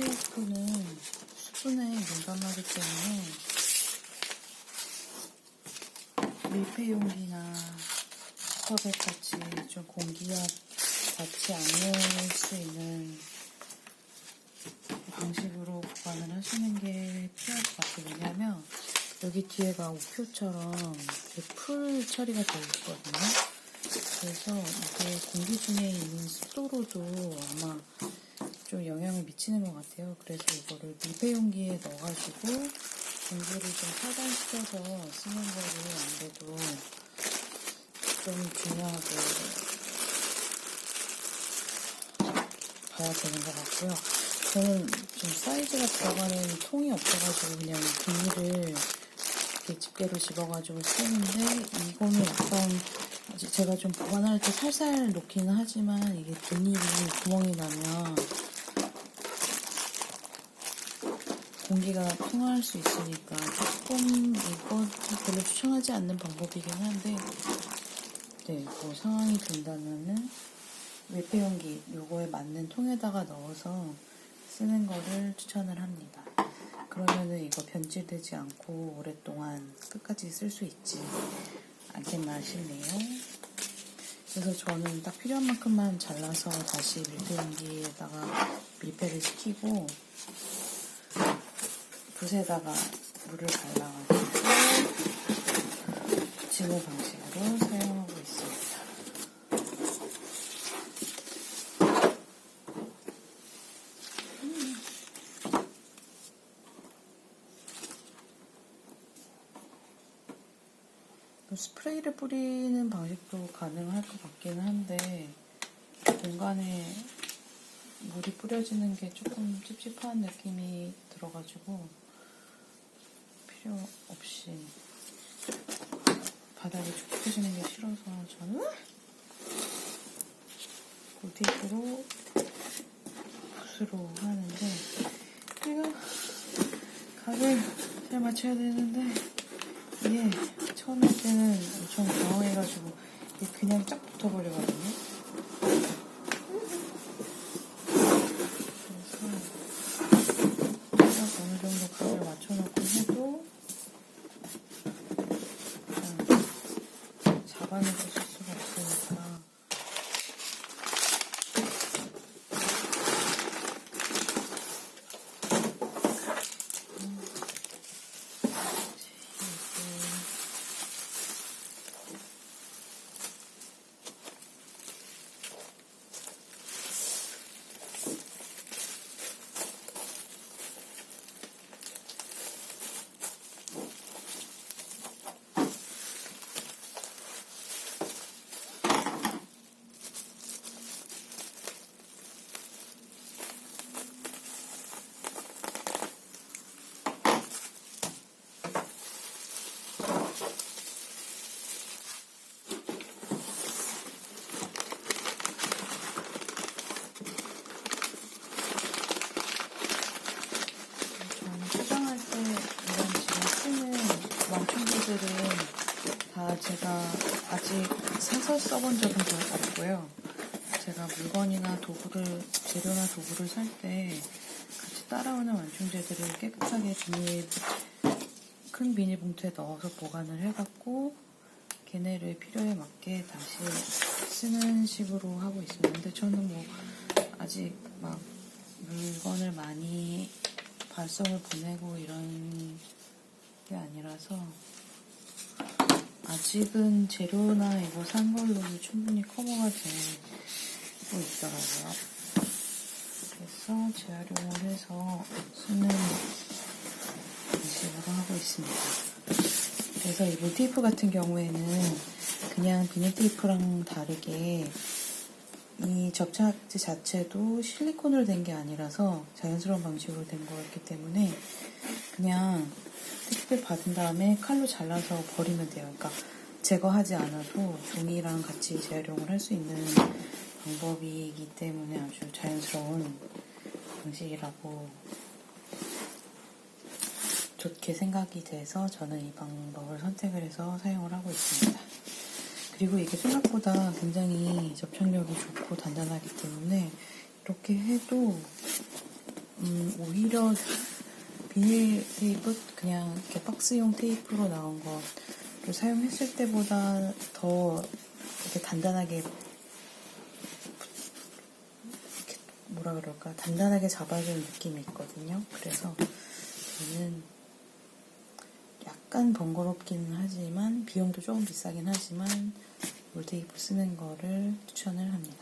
테이프는 수분에 민감하기 때문에 밀폐 용기나 컵에 같이 좀 공기압 닿지 않을 수 있는 방식으로 보관을 하시는 게 필요할 것 같아요. 왜냐하면 여기 뒤에가 우표처럼 풀 처리가 되어 있거든요. 그래서 이게 공기 중에 있는 습도로도 아마 좀 영향을 미치는 것 같아요. 그래서 이거를 밀폐 용기에 넣어가지고 공기를 좀 차단시켜서 쓰는 거를 아무래도 좀 중요하게 봐야 되는 것 같고요. 저는 좀 사이즈가 들어가는 통이 없어가지고 그냥 비닐을 이렇게 집게로 집어가지고 쓰는데 이거는 약간 제가 좀 보관할 때 살살 놓기는 하지만 이게 비닐이 구멍이 나면 공기가 통할 수 있으니까 조금 이거 별로 추천하지 않는 방법이긴 한데 네, 뭐 상황이 된다면은 밀폐용기 요거에 맞는 통에다가 넣어서 쓰는 거를 추천을 합니다. 그러면은 이거 변질되지 않고 오랫동안 끝까지 쓸 수 있지 않겠나 싶네요. 그래서 저는 딱 필요한 만큼만 잘라서 다시 밀폐용기에다가 밀폐를 시키고 붓에다가 물을 발라가지고 지호 방식으로 사용하고 있습니다. 뭐 스프레이를 뿌리는 방식도 가능할 것 같기는 한데 공간에 물이 뿌려지는 게 조금 찝찝한 느낌이 들어가지고 필요 없이 바닥이 촉촉해지는 게 싫어서 저는 골테이프로 붓으로 하는데 이거 각을 잘 맞춰야 되는데 이게 처음 할 때는 엄청 당황해가지고 그냥 쫙 붙어버리거든요. 그래서 딱 어느 정도 각을 맞춰놓고 해도 그냥 잡아내서 쓸 수가 없으니까 이렇게 저는 포장할 때 이런 지금 쓰는 완충제들은 다 제가 아직 사서 써본 적은 잘 없고요. 제가 물건이나 도구를, 재료나 도구를 살 때 같이 따라오는 완충제들을 깨끗하게 비닐, 큰 비닐봉투에 넣어서 보관을 해갖고 걔네를 필요에 맞게 다시 쓰는 식으로 하고. 근데 저는 뭐 아직 막 물건을 많이 발송을 보내고 이런 게 아니라서 아직은 재료나 이거 산 걸로도 충분히 커버가 되고 있더라고요. 그래서 재활용을 해서 쓰는 방식으로 하고 있습니다. 그래서 이 모티프 같은 경우에는 그냥 비닐 테이프랑 다르게 이 접착제 자체도 실리콘으로 된 게 아니라서 자연스러운 방식으로 된 거였기 때문에 그냥 택배 받은 다음에 칼로 잘라서 버리면 돼요. 그러니까 제거하지 않아도 종이랑 같이 재활용을 할 수 있는 방법이기 때문에 아주 자연스러운 방식이라고 좋게 생각이 돼서 저는 이 방법을 선택을 해서 사용을 하고 있습니다. 그리고 이게 생각보다 굉장히 접착력이 좋고 단단하기 때문에 이렇게 해도 음, 오히려 비닐 테이프 그냥 이렇게 박스용 테이프로 나온 거를 사용했을 때보다 더 이렇게 단단하게 뭐라 그럴까 단단하게 잡아주는 느낌이 있거든요. 그래서 저는 약간 번거롭기는 하지만 비용도 조금 비싸긴 하지만 롤테이프 쓰는 거를 추천을 합니다.